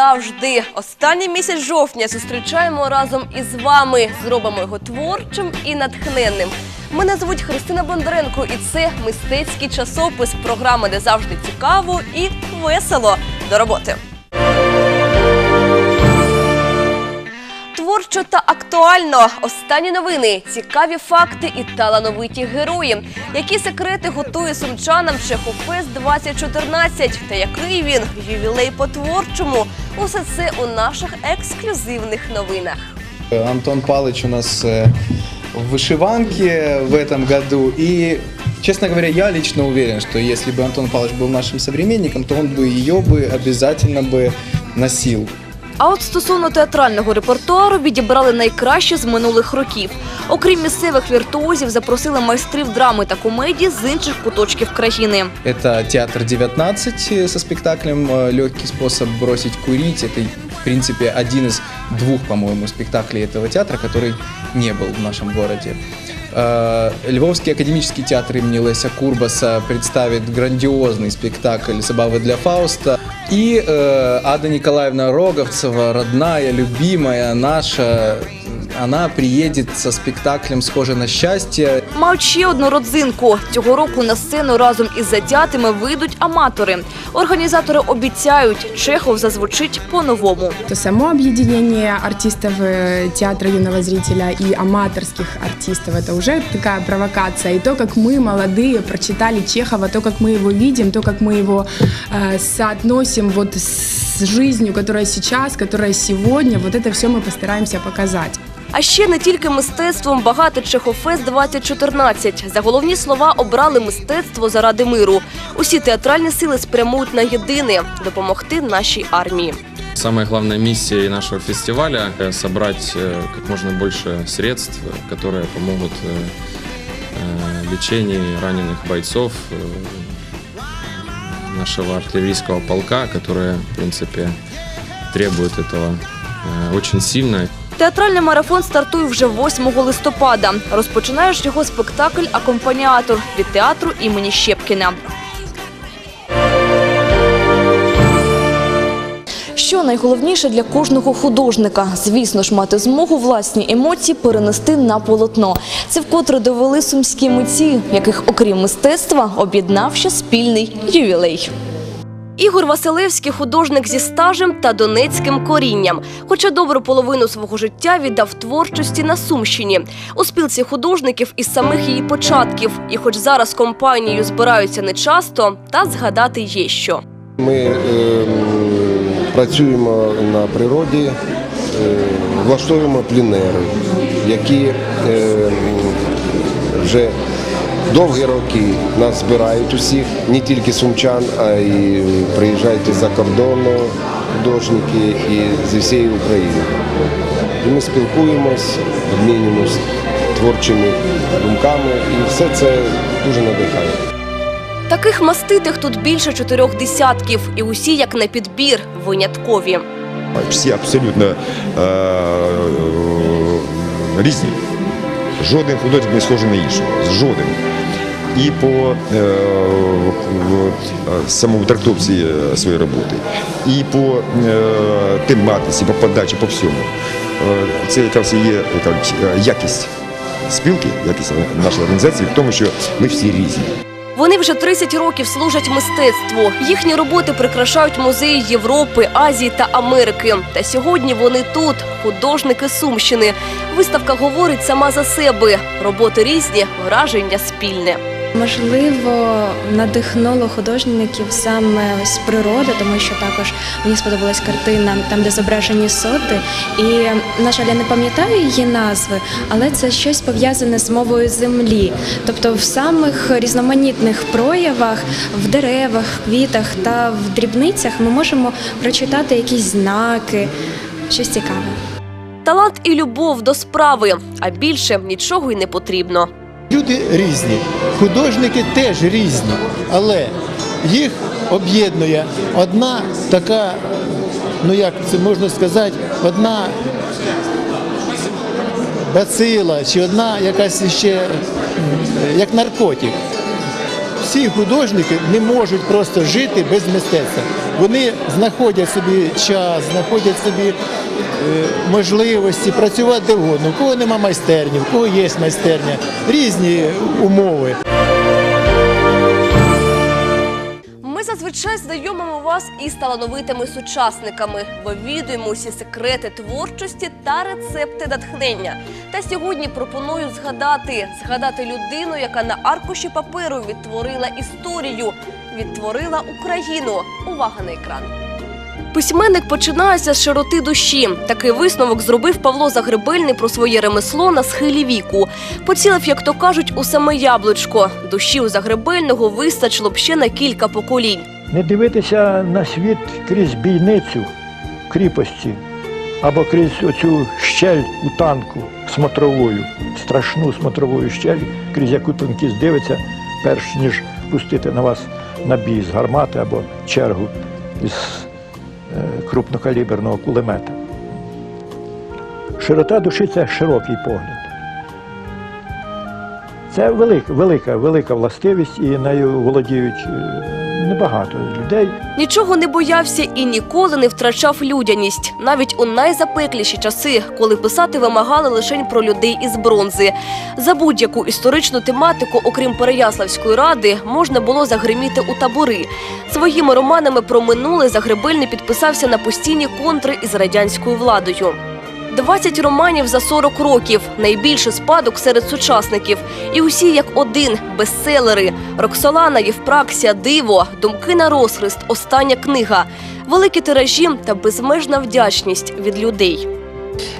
завжди. Останній місяць жовтня зустрічаємо разом із вами. Зробимо його творчим і натхненним. Мене звуть Христина Бондаренко, і це мистецький часопис, програма, де завжди цікаво і весело. До роботи. Творчо та актуально. Останні новини, цікаві факти і талановиті герої. Які секрети готує сумчанам Чехофест 2014 та який він ювілей по творчому? Усе це у наших ексклюзивних новинах. Антон Палыч у нас э, в вышиванке в этом году. И, честно говоря, я лично уверен, что если бы Антон Палыч был нашим современником, то он бы ее бы обязательно бы носил. А от стосовно театрального репертуару відібрали найкраще з минулих років. Окрім місцевих віртуозів, запросили майстрів драми та комедії з інших куточків країни. Это театр 19 со спектаклем э, «Легкий способ бросить курить». Это, в принципе, один из двух, по-моему, спектаклей этого театра, который не был в нашем городе. Э, Львовский академический театр имени Леся Курбаса представит грандиозный спектакль «Забавы для Фауста». И э, Ада Николаевна Роговцева, родная, любимая наша, она приедет со спектаклем «Схоже на счастье». Мають ще одну родзинку. Цього року на сцену разом із затятими вийдуть аматори. Організатори обіцяють, Чехов зазвучить по-новому. То само объединение артистов э, театра юного зрителя и аматорских артистов это уже такая провокация. И то, как мы, молодые, прочитали Чехова, то, как мы его видим, то, как мы его э, соотносим вот с жизнью, которая сейчас, которая сегодня, вот это все мы постараемся показать. А ще не тільки мистецтвом багато Чехофест 2014. За головні слова обрали мистецтво заради миру. Усі театральні сили спрямують на єдине допомогти нашій армії. Самая главная миссия нашего фестиваля – собрать э, как можно больше средств, э, которые помогут э, э, лечению раненых бойцов э, нашего артиллерийского полка, которые, в принципе, требуют этого э, очень сильно. Театральний марафон стартує вже 8 листопада. Розпочинає ж його спектакль Акомпаніатор від театру імені Щепкіна. Що найголовніше для кожного художника? Звісно ж, мати змогу власні емоції перенести на полотно. Це вкотре довели сумські митці, яких, окрім мистецтва, об'єднав ще спільний ювілей. Ігор Василевський художник зі стажем та донецьким корінням. Хоча добру половину свого життя віддав творчості на Сумщині. У спілці художників із самих її початків. І хоч зараз компанією збираються нечасто, та згадати є що. Ми е, працюємо на природі, е, влаштовуємо плінери, які е, вже довгі роки нас збирають усіх, не тільки сумчан, а й приїжджають із-за кордону художники і зі всієї України. І ми спілкуємось, обмінюємось творчими думками, і все це дуже надихає. Таких маститих тут більше чотирьох десятків, і усі як на підбір виняткові. Всі абсолютно е, е, різні. Жоден художник не схожий на іншого. Жоден. І по е, е, самому трактовці е, своєї роботи, і по тематиці, по подачі, по всьому. Це якраз і є як якість спілки, якість нашої організації в тому, що ми всі різні. Вони вже 30 років служать мистецтву. Їхні роботи прикрашають музеї Європи, Азії та Америки. Та сьогодні вони тут, художники Сумщини. Виставка говорить сама за себе. Роботи різні, враження спільне. Можливо, надихнуло художників саме ось природа, тому що також мені сподобалась картина, там де зображені соти. І, на жаль, я не пам'ятаю її назви, але це щось пов'язане з мовою землі. Тобто в самих різноманітних проявах, в деревах, квітах та в дрібницях ми можемо прочитати якісь знаки, щось цікаве. Талант і любов до справи, а більше нічого й не потрібно. Люди різні, художники теж різні, але їх об'єднує одна така, ну як це можна сказати, одна бацила чи одна якась ще як наркотик. всі художники не можуть просто жити без мистецтва. Вони знаходять собі час, знаходять собі можливості працювати де вгодно. У кого нема майстерні, у кого є майстерня, різні умови. Ми зазвичай знайомимо вас із талановитими сучасниками, вивідуємо усі секрети творчості та рецепти натхнення. Та сьогодні пропоную згадати згадати людину, яка на аркуші паперу відтворила історію, відтворила Україну. Увага на екран. Письменник починається з широти душі. Такий висновок зробив Павло Загребельний про своє ремесло на схилі віку. Поцілив, як то кажуть, у саме яблучко. Душі у Загребельного вистачило б ще на кілька поколінь. не дивитися на світ крізь бійницю кріпості або крізь оцю щель у танку смотровою, страшну смотровою щель, крізь яку танкіст дивиться, перш ніж пустити на вас на бій з гармати або чергу із крупнокаліберного кулемета. Широта душі це широкий погляд. Це велика, велика, велика властивість, і нею володіють е, небагато людей. Нічого не боявся і ніколи не втрачав людяність, навіть у найзапекліші часи, коли писати вимагали лише про людей із бронзи. За будь-яку історичну тематику, окрім Переяславської ради, можна було загриміти у табори. Своїми романами про минуле Загребельний підписався на постійні контри із радянською владою. 20 романів за 40 років найбільший спадок серед сучасників. І усі як один бестселери: Роксолана, Євпраксія, Диво, Думки на розхрест, Остання книга, великі тиражі та безмежна вдячність від людей.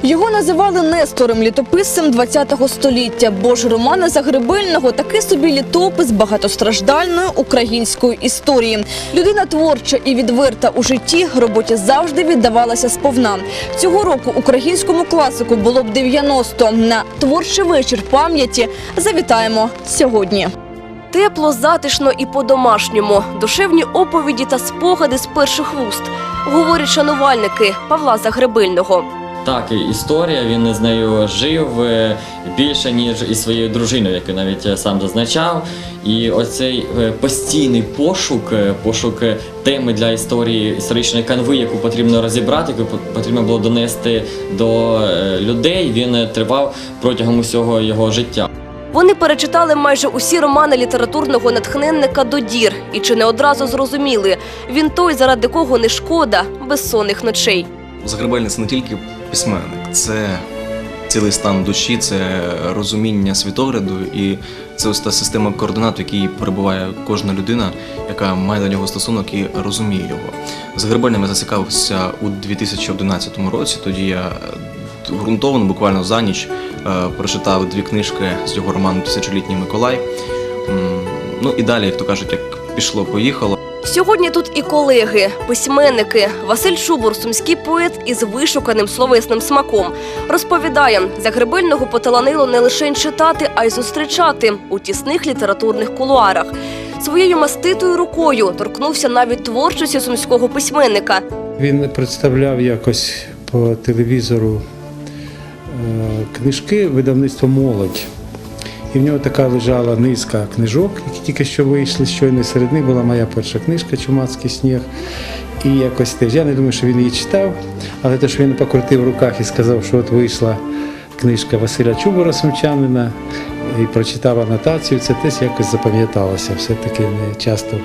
Його називали Нестором літописцем ХХ століття, бо ж романи Загребельного такий собі літопис багатостраждальної української історії. Людина творча і відверта у житті роботі завжди віддавалася сповна. Цього року українському класику було б 90. На творчий вечір пам'яті завітаємо сьогодні. Тепло, затишно і по-домашньому. Душевні оповіді та спогади з перших вуст. Говорять шанувальники Павла Загребельного. Так, історія, він з нею жив е, більше, ніж із своєю дружиною, яку навіть е, сам зазначав. І оцей е, постійний пошук, пошук теми для історії історичної канви, яку потрібно розібрати, яку потрібно було донести до людей, він тривав протягом усього його життя. Вони перечитали майже усі романи літературного натхненника Додір і чи не одразу зрозуміли, він той, заради кого не шкода безсонних ночей. Загребельний це не тільки письменник, це цілий стан душі, це розуміння світогляду і це ось та система координат, в якій перебуває кожна людина, яка має до нього стосунок і розуміє його. Загребельним я зацікавився у 2011 році. Тоді я ґрунтовно, буквально за ніч, е, прочитав дві книжки з його роману Тисячолітній Миколай. Ну і далі, як то кажуть, як пішло-поїхало. Сьогодні тут і колеги, письменники. Василь Шубур, сумський поет із вишуканим словесним смаком, розповідає, Загребельного поталанило не лише читати, а й зустрічати у тісних літературних кулуарах. Своєю маститою рукою торкнувся навіть творчості сумського письменника. Він представляв якось по телевізору е, книжки видавництва молодь. І в нього така лежала низка книжок, які тільки що вийшли. Щойно серед них була моя перша книжка Чумацький сніг. І якось теж я не думаю, що він її читав, але те, що він покрутив в руках і сказав, що от вийшла книжка Василя Чубора Сумчанина і прочитав анотацію, це теж якось запам'яталося. Все-таки не часто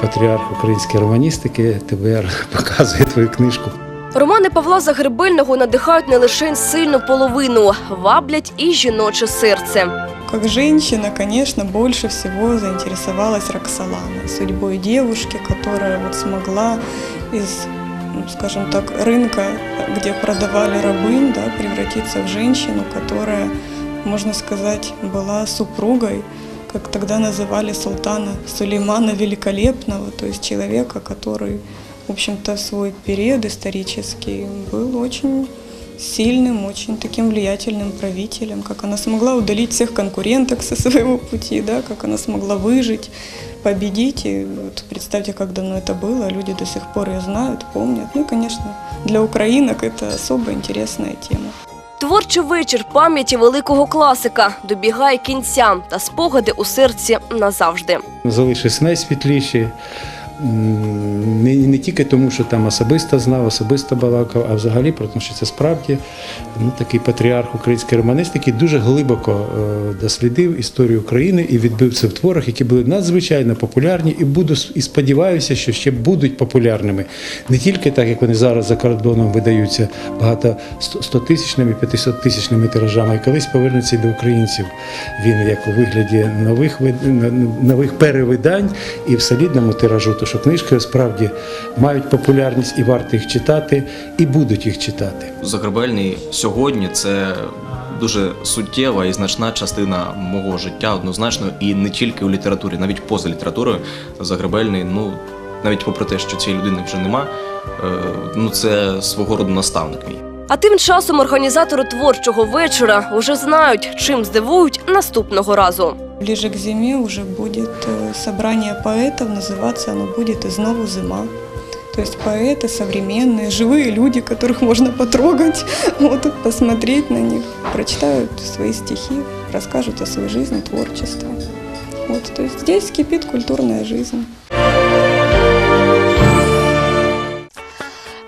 патріарх української романістики ТБР показує твою книжку. Романи Павла Загребельного надихають не лише сильну половину, ваблять і жіноче серце. Как женщина, конечно, больше всего заинтересовалась Роксоланой, судьбой девушки, которая вот смогла из, ну, скажем так, рынка, где продавали рабынь, да, превратиться в женщину, которая, можно сказать, была супругой, как тогда называли султана Сулеймана Великолепного, то есть человека, который, в общем-то, свой период исторический был очень сильным, очень таким влиятельным правителем, как она смогла удалить всех конкуренток со своего пути, да, как она смогла выжить, победить. И вот представьте, как давно это было, люди до сих пор ее знают, помнят. Ну и, конечно, для украинок это особо интересная тема. Творчий вечір пам'яті великого класика добігає кінця та спогади у серці назавжди. залишились найсвітліші. Не, не тільки тому, що там особисто знав, особисто балакав, а взагалі про те, що це справді ну, такий патріарх української романістики, дуже глибоко е, дослідив історію України і відбив це в творах, які були надзвичайно популярні, і буду і сподіваюся, що ще будуть популярними. Не тільки так, як вони зараз за кордоном видаються багато 100-тисячними, 500-тисячними тиражами, і колись повернеться до українців. Він як у вигляді нових нових перевидань і в солідному тиражу. Що книжки справді мають популярність і варто їх читати, і будуть їх читати. Загребельний сьогодні це дуже суттєва і значна частина мого життя, однозначно, і не тільки у літературі, навіть поза літературою. Загребельний, ну навіть попри те, що цієї людини вже нема, е, ну це свого роду наставник мій. А тим часом організатори творчого вечора вже знають, чим здивують наступного разу. Ближе к зиме уже будет э, собрание поэтов, называться оно будет «Изнову зима». То есть поэты современные, живые люди, которых можно потрогать, вот, посмотреть на них, прочитают свои стихи, расскажут о своей жизни, творчестве. Вот, то есть здесь кипит культурная жизнь.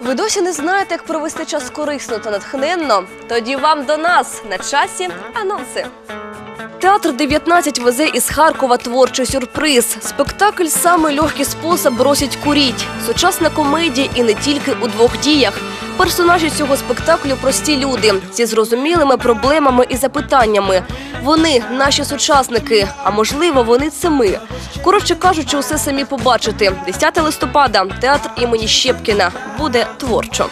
Ви досі не знаєте, як провести час корисно та натхненно? Тоді вам до нас на часі анонси. Театр 19 везе із Харкова творчий сюрприз. Спектакль «Самий легкий спосіб бросить куріть. Сучасна комедія і не тільки у двох діях. Персонажі цього спектаклю прості люди зі зрозумілими проблемами і запитаннями. Вони наші сучасники, а можливо, вони це ми. Коротше кажучи, усе самі побачите. 10 листопада, театр імені Щепкіна буде творчо.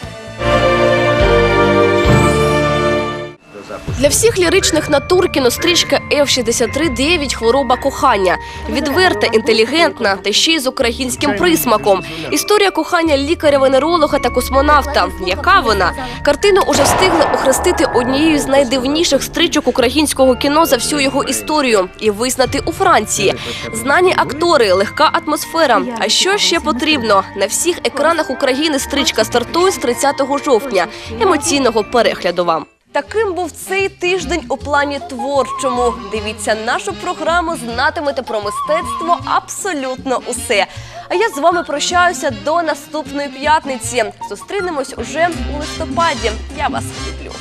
Для всіх ліричних натур кінострічка F-63 9 хвороба кохання. Відверта, інтелігентна та ще й з українським присмаком. Історія кохання лікаря-венеролога та космонавта. Яка вона? Картину уже встигли охрестити однією з найдивніших стрічок українського кіно за всю його історію і визнати у Франції. Знані актори, легка атмосфера. А що ще потрібно? На всіх екранах України стрічка стартує з 30 жовтня. Емоційного перегляду вам. Таким був цей тиждень у плані творчому. Дивіться нашу програму, знатимете про мистецтво абсолютно усе. А я з вами прощаюся до наступної п'ятниці. Зустрінемось уже у листопаді. Я вас люблю.